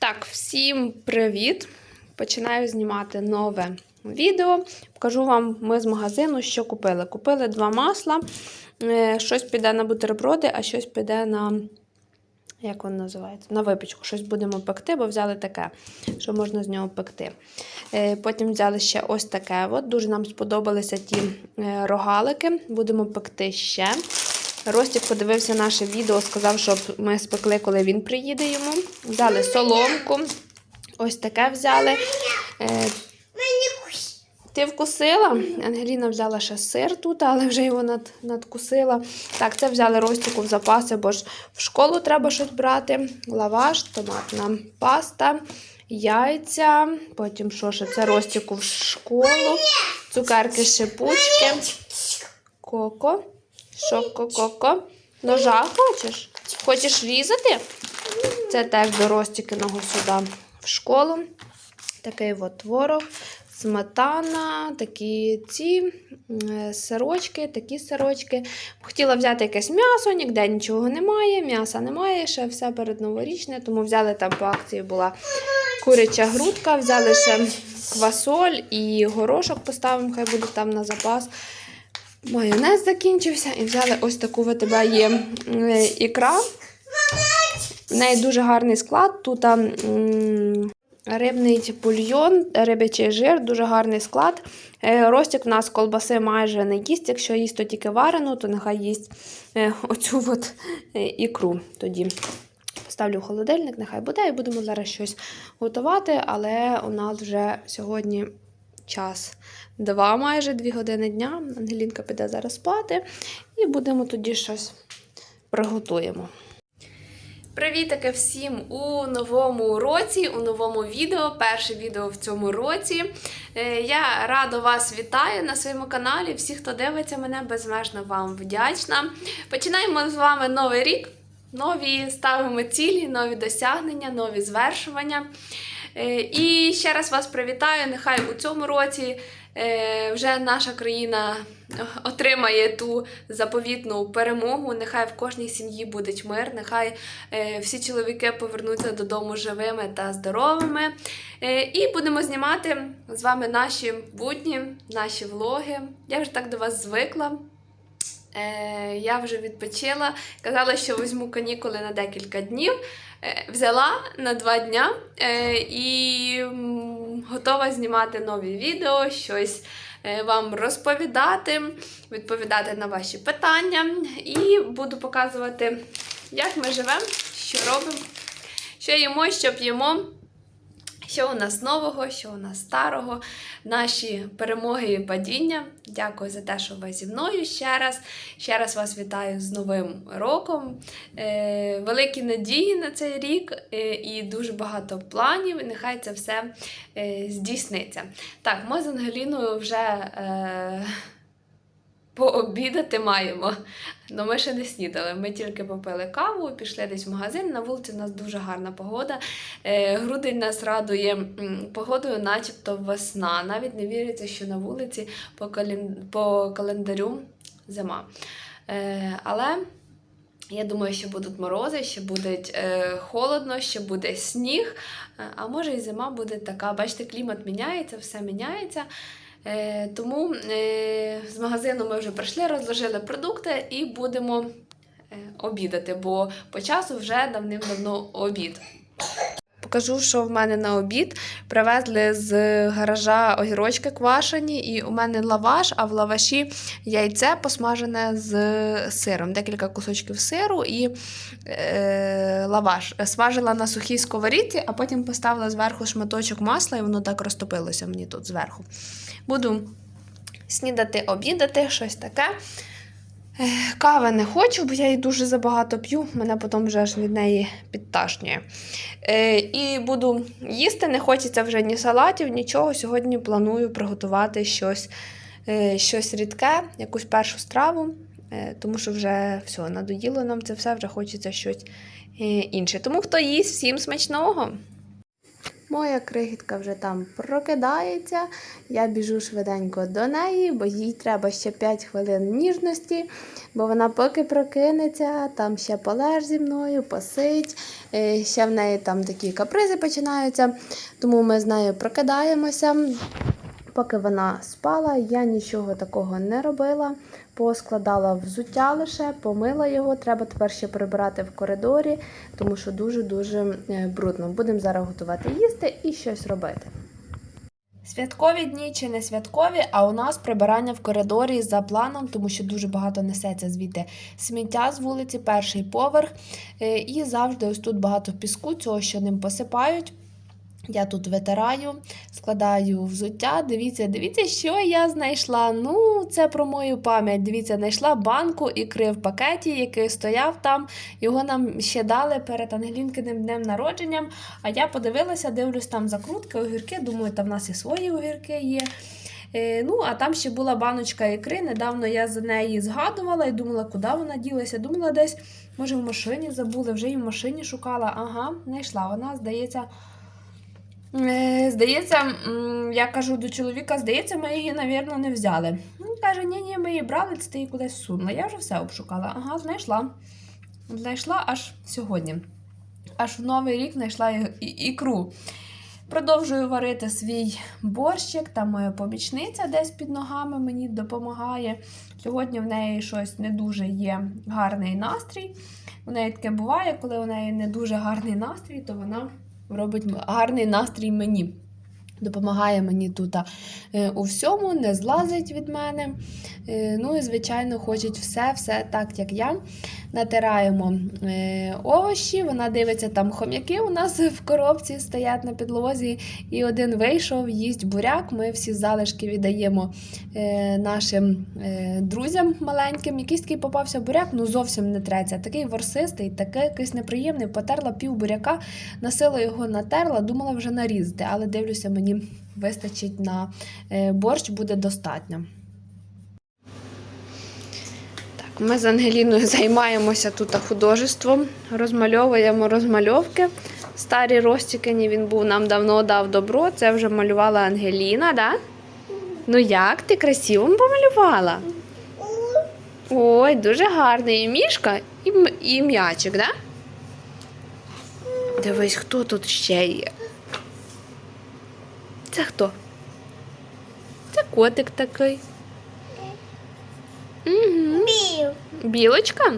Так, всім привіт! Починаю знімати нове відео. Покажу вам ми з магазину, що купили. Купили два масла. Е, Щось піде на бутерброди, а щось піде на. Як воно називається? На випічку. Щось будемо пекти, бо взяли таке, що можна з нього пекти. Е, Потім взяли ще ось таке. От. Дуже нам сподобалися ті е, рогалики. Будемо пекти ще. Ростік подивився наше відео, сказав, щоб ми спекли, коли він приїде йому. Взяли соломку. Ось таке взяли. Е, Ти вкусила? Ангеліна взяла ще сир тут, але вже його над, надкусила. Так, це взяли Ростіку в запаси, бо ж в школу треба щось брати. Лаваш, томатна паста, яйця. Потім що ще? Це Ростіку в школу. Цукерки, шипучки. Коко. Шоко, коко. Ножа хочеш? Хочеш різати? Це теж до Ростікиного сюди в школу. Такий от творог, сметана, такі ці сирочки, такі сирочки. Хотіла взяти якесь м'ясо, ніде нічого немає, м'яса немає, ще все перед новорічне, тому взяли там по акції була куряча грудка, взяли ще квасоль і горошок поставимо, хай буде там на запас. Майонез закінчився і взяли ось таку в є е, ікра. В неї дуже гарний склад. Тут м, рибний бульйон, рибячий жир, дуже гарний склад. Е, Ростік в нас колбаси майже не їсть. Якщо їсть, то тільки варену, то нехай їсть е, оцю от ікру тоді. Поставлю в холодильник, нехай буде, і будемо зараз щось готувати, але у нас вже сьогодні час два, майже дві години дня. Ангелінка піде зараз спати, і будемо тоді щось приготуємо. Привітики всім у новому році, у новому відео. Перше відео в цьому році. Е, Я радо вас вітаю на своєму каналі. Всі, хто дивиться мене, безмежно вам вдячна. Починаємо з вами новий рік. Нові ставимо цілі, нові досягнення, нові звершування. Е, І ще раз вас привітаю. Нехай у цьому році вже наша країна отримає ту заповітну перемогу. Нехай в кожній сім'ї буде мир, нехай е, всі чоловіки повернуться додому живими та здоровими. Е, І будемо знімати з вами наші будні, наші влоги. Я вже так до вас звикла. Е, я вже відпочила. Казала, що візьму канікули на декілька днів. Е, взяла на два дня е, і готова знімати нові відео, щось е, вам розповідати, відповідати на ваші питання. І буду показувати, як ми живемо, що робимо, що їмо, що п'ємо. Що у нас нового, що у нас старого, наші перемоги і падіння. Дякую за те, що ви зі мною ще раз. Ще раз вас вітаю з Новим роком. Е, великі надії на цей рік е, і дуже багато планів. І нехай це все е, здійсниться. Так, ми з Ангеліною вже. Пообідати маємо. Ну, ми ще не снідали. Ми тільки попили каву, пішли десь в магазин. На вулиці у нас дуже гарна погода. Е, грудень нас радує погодою, начебто весна. Навіть не віриться, що на вулиці по, кален... по календарю зима. Е, але я думаю, що будуть морози, ще буде е, холодно, ще буде сніг. Е, А може і зима буде така. Бачите, клімат міняється, все міняється. Е, тому е, з магазину ми вже прийшли, розложили продукти і будемо е, обідати, бо по часу вже давним-давно обід. Покажу, що в мене на обід. Привезли з гаража огірочки квашені, і у мене лаваш, а в лаваші яйце посмажене з сиром. Декілька кусочків сиру і е, лаваш. Смажила на сухій сковорідці, а потім поставила зверху шматочок масла, і воно так розтопилося мені тут зверху. Буду снідати, обідати, щось таке. Е, Кави не хочу, бо я її дуже забагато п'ю, мене потім вже аж від неї підташнює. Е, і буду їсти, не хочеться вже ні салатів, нічого. Сьогодні планую приготувати щось, е, щось рідке, якусь першу страву, тому що вже все, надоїло нам це все, вже хочеться щось інше. Тому хто їсть, всім смачного! Моя крихітка вже там прокидається. Я біжу швиденько до неї, бо їй треба ще 5 хвилин ніжності, бо вона поки прокинеться, там ще полеж зі мною, посить. Е, Ще в неї там такі капризи починаються. Тому ми з нею прокидаємося. Поки вона спала, я нічого такого не робила. Поскладала взуття лише, помила його. Треба тепер ще прибирати в коридорі, тому що дуже-дуже е, брудно. Будемо зараз готувати їсти і щось робити. Святкові дні чи не святкові, а у нас прибирання в коридорі за планом, тому що дуже багато несеться звідти сміття з вулиці, перший поверх. Е, І завжди ось тут багато піску, цього що ним посипають. Я тут витираю, складаю взуття. Дивіться, дивіться, що я знайшла. Ну, це про мою пам'ять. Дивіться, знайшла банку ікри в пакеті, який стояв там. Його нам ще дали перед Ангелінкиним днем народженням. А я подивилася, дивлюсь там закрутки, огірки. Думаю, там в нас і свої огірки є. Е, ну, а там ще була баночка ікри. Недавно я за неї згадувала і думала, куди вона ділася. Думала, десь, може, в машині забули, вже і в машині шукала. Ага, знайшла. Вона, здається. Е, Здається, я кажу до чоловіка, здається, ми її, навірно, не взяли. Він каже, ні, ні, ми її брали, це ти її кудись сунула. Я вже все обшукала. Ага, знайшла. Знайшла аж сьогодні. Аж в Новий рік знайшла ікру. Продовжую варити свій борщик, там моя помічниця десь під ногами мені допомагає. Сьогодні в неї щось не дуже є гарний настрій. У неї таке буває, коли у неї не дуже гарний настрій, то вона робить гарний настрій мені. Допомагає мені тут е, у всьому, не злазить від мене. Е, ну і, звичайно, хочуть все, все так, як я. Натираємо е, овочі, вона дивиться, там хом'яки у нас в коробці стоять на підлозі. І один вийшов, їсть буряк. Ми всі залишки віддаємо нашим друзям маленьким. Якийсь такий попався буряк, ну зовсім не треться. Такий ворсистий, такий якийсь неприємний. Потерла пів буряка, насила його натерла, думала вже нарізати, але дивлюся, мені вистачить на е, борщ, буде достатньо. Так, ми з Ангеліною займаємося тут художеством, розмальовуємо розмальовки. Старі Ростікині він був нам давно дав добро. Це вже малювала Ангеліна, да? Ну як ти красиво помалювала? Ой, дуже гарний і мішка, і, і м'ячик, да? Дивись, хто тут ще є. Це хто? Це котик такий. Угу. Білочка?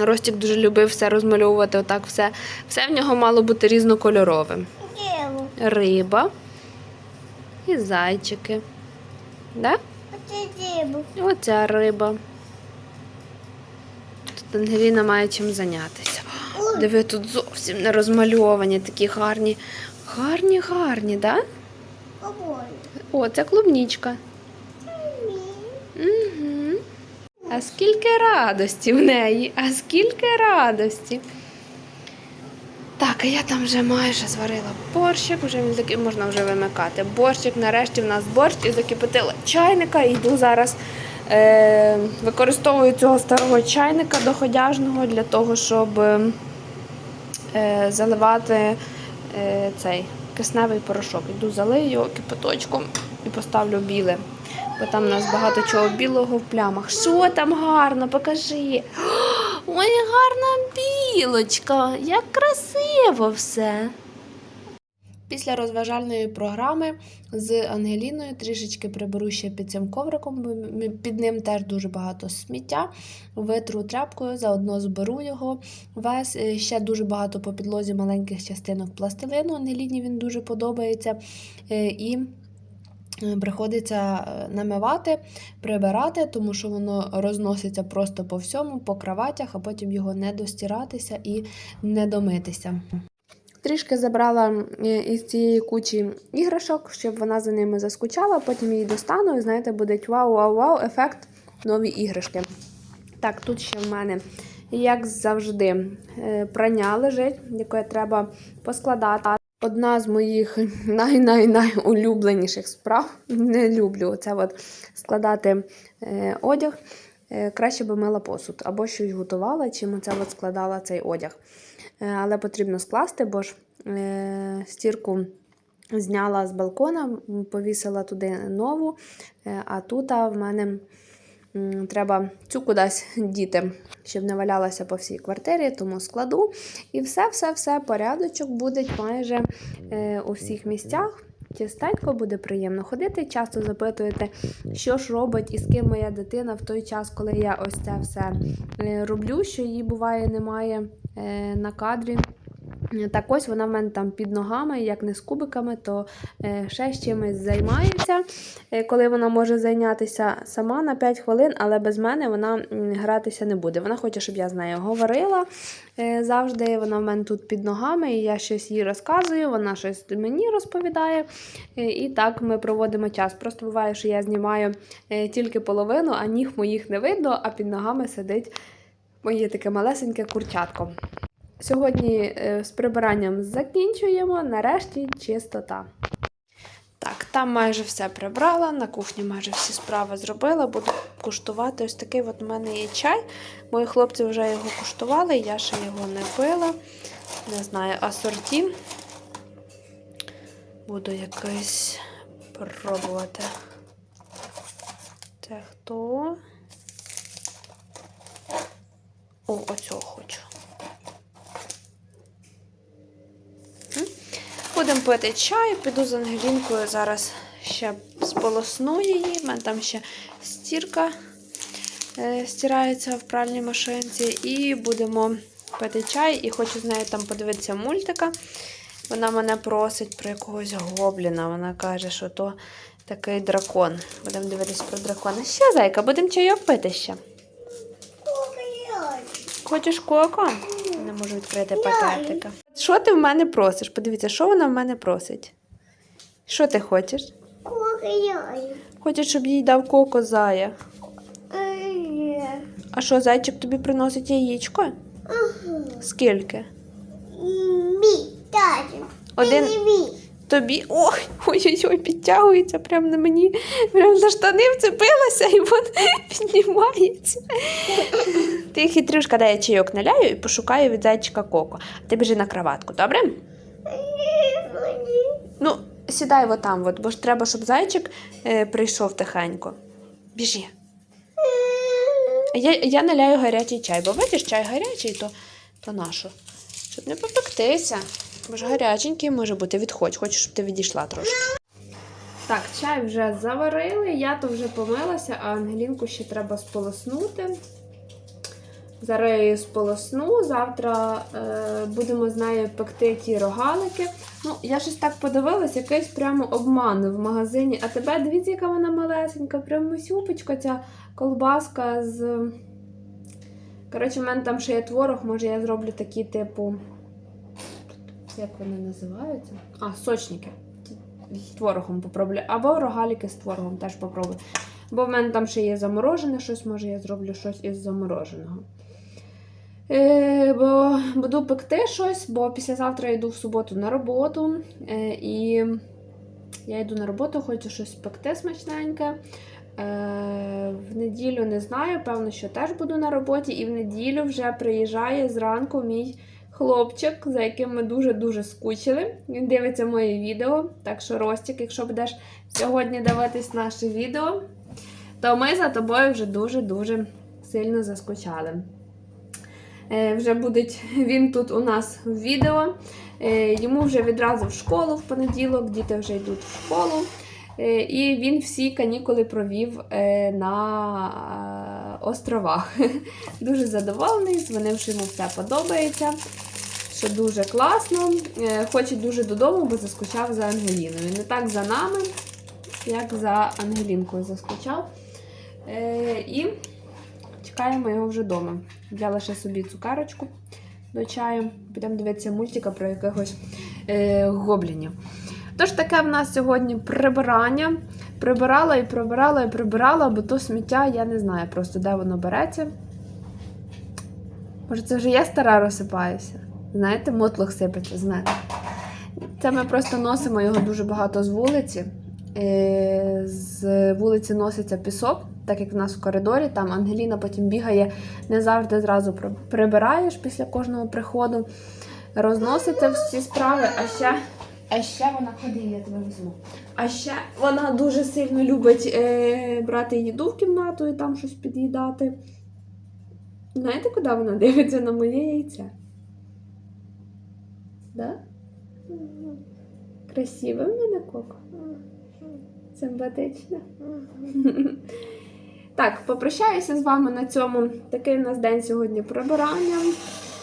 Ростік дуже любив все розмальовувати, отак все. Все в нього мало бути різнокольоровим. Риба і зайчики. Да? Оця риба. Тут Ангеліна має чим зайнятися. Диви, тут зовсім не розмальовані, такі гарні. Гарні, гарні, да? О, це клубнічка. Угу. А скільки радості в неї, а скільки радості. Так, а я там вже майже зварила борщик, вже він можна вже вимикати. Борщик, нарешті в нас борщ і закипятила чайника. І йду зараз е, використовую цього старого чайника доходяжного для того, щоб е, заливати цей кисневий порошок. Йду залию кипяточком і поставлю біле. Бо там у нас багато чого білого в плямах. Що там гарно, покажи. Ой, гарна білочка, як красиво все. Після розважальної програми з Ангеліною трішечки приберу ще під цим ковриком, бо під ним теж дуже багато сміття. Витру тряпкою, заодно зберу його весь. Е, Ще дуже багато по підлозі маленьких частинок пластилину. Ангеліні він дуже подобається. Е, І е, приходиться намивати, прибирати, тому що воно розноситься просто по всьому, по кроватях, а потім його не достиратися і не домитися. Трішки забрала е, із цієї кучі іграшок, щоб вона за ними заскучала, потім її достану і знаєте, буде вау-вау-вау, ефект нові іграшки. Так, тут ще в мене, як завжди, е, прання лежить, яке треба поскладати. Одна з моїх най-най-найулюбленіших справ. Не люблю це от складати е, одяг. Краще би мила посуд або щось готувала, чим оце от складала цей одяг. Е, але потрібно скласти, бо ж е, стірку зняла з балкона, повісила туди нову, е, а тут в мене треба цю кудись діти, щоб не валялася по всій квартирі, тому складу. І все-все-все, порядочок буде майже у всіх місцях. Чистенько буде приємно ходити. Часто запитуєте, що ж робить і з ким моя дитина в той час, коли я ось це все е, роблю, що її буває немає е, на кадрі. Так ось вона в мене там під ногами, як не з кубиками, то е, ще з чимось займається, е, коли вона може зайнятися сама на 5 хвилин, але без мене вона гратися не буде. Вона хоче, щоб я з нею говорила е, завжди. Вона в мене тут під ногами, і я щось їй розказую, вона щось мені розповідає. Е, І так ми проводимо час. Просто буває, що я знімаю е, тільки половину, а ніг моїх не видно, а під ногами сидить моє таке малесеньке курчатко. Сьогодні е, з прибиранням закінчуємо. Нарешті чистота. Так, там майже все прибрала, на кухні майже всі справи зробила. Буду куштувати. Ось такий от у мене є чай. Мої хлопці вже його куштували, я ще його не пила. Не знаю, асорті. Буду якось пробувати. Це хто? О, оцього хочу. Будемо пити чай, піду з Ангелінкою зараз ще сполосну її. У мене там ще стірка е, стирається в пральній машинці. І будемо пити чай. І хочу з нею там подивитися мультика. Вона мене просить про якогось гобліна. Вона каже, що то такий дракон. Будемо дивитися про дракона. Ще, зайка, будемо чайок пити ще. Хочеш коко? Не можу відкрити пакетика. Що ти в мене просиш? Подивіться, що вона в мене просить. Що ти хочеш? Хочеш, щоб їй дав коко зая. А що, зайчик тобі приносить яєчко? Скільки? Один тобі. Ой, ой-ой-ой, підтягується прямо на мені. Прямо за штани вцепилася і вон піднімається. Ти хитрюшка, дай я чайок наляю і пошукаю від зайчика коко. Ти біжи на кроватку, добре? Ну, сідай от там, от, бо ж треба, щоб зайчик е, прийшов тихенько. Біжи. Я, я наляю гарячий чай, бо бачиш, чай гарячий, то, то нащо? Щоб не попектися. Бо ж гаряченький може бути. Відходь, хочу, щоб ти відійшла трошки. Так, чай вже заварили, я то вже помилася, а Ангелінку ще треба сполоснути. Зараз я її сполосну. Завтра е, будемо з нею пекти ті рогалики. Ну, я щось так подивилась, якийсь прямо обман в магазині. А тебе дивіться, яка вона малесенька, прямо сюпочка, ця колбаска з. Коротше, в мене там ще є творог, може я зроблю такі, типу. Як вони називаються? А, сочники. З творогом попробую. Або рогаліки з творогом теж попробую. Бо в мене там ще є заморожене щось, може я зроблю щось із замороженого. Е, бо буду пекти щось, бо післязавтра я йду в суботу на роботу. Е, і я йду на роботу, хочу щось пекти смачненьке. Е, в неділю не знаю, певно, що теж буду на роботі, і в неділю вже приїжджає зранку мій хлопчик, за яким ми дуже-дуже скучили. Він дивиться моє відео. Так що, Ростік, якщо будеш сьогодні дивитись наше відео, то ми за тобою вже дуже-дуже сильно заскучали. Е, Вже буде він тут у нас в відео. Е, Йому вже відразу в школу в понеділок, діти вже йдуть в школу. Е, І він всі канікули провів на островах. Дуже задоволений, дзвонив, що йому все подобається. Що дуже класно. Е, Хоче дуже додому, бо заскучав за Ангеліною. Не так за нами, як за Ангелінкою заскучав. Е, І чекаємо його вже вдома. Взяла ще собі цукарочку до чаю. Підемо дивитися мультика про якихось е, гоблінів. Тож таке в нас сьогодні прибирання. Прибирала і прибирала і прибирала, бо то сміття, я не знаю просто, де воно береться. Може, це вже я стара розсипаюся. Знаєте, мотлох сипеться з мене. Це ми просто носимо його дуже багато з вулиці. Е, З вулиці носиться пісок, так як в нас в коридорі. Там Ангеліна потім бігає, не завжди зразу прибираєш після кожного приходу. розносите всі справи, а ще, а ще вона ходи, я тебе візьму. А ще вона дуже сильно любить е, брати їду в кімнату і там щось під'їдати. Знаєте, куди вона дивиться на моє яйце? Да? Красиве в мене коко. Симпатичне. Так, попрощаюся з вами на цьому. Такий у нас день сьогодні прибирання.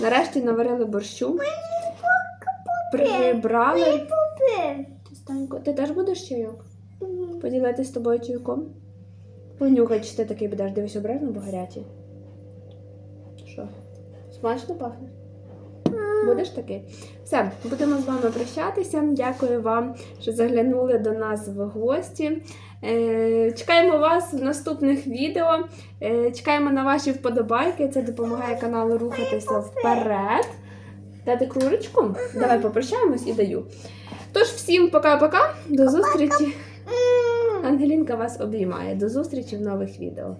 Нарешті наварили борщу. Прибрали. Частенько. Ти теж будеш чайок? Поділитися з тобою чайком? Понюхай, чи ти такий будеш. Дивись обережно, бо гарячий. Що? Смачно пахне? Будеш такий? Все, будемо з вами прощатися. Дякую вам, що заглянули до нас в гості. Е, Чекаємо вас в наступних відео. Е, Чекаємо на ваші вподобайки. Це допомагає каналу рухатися вперед. Дати кружечку? Давай попрощаємось і даю. Тож, всім пока-пока. До зустрічі. Ангелінка вас обіймає. До зустрічі в нових відео.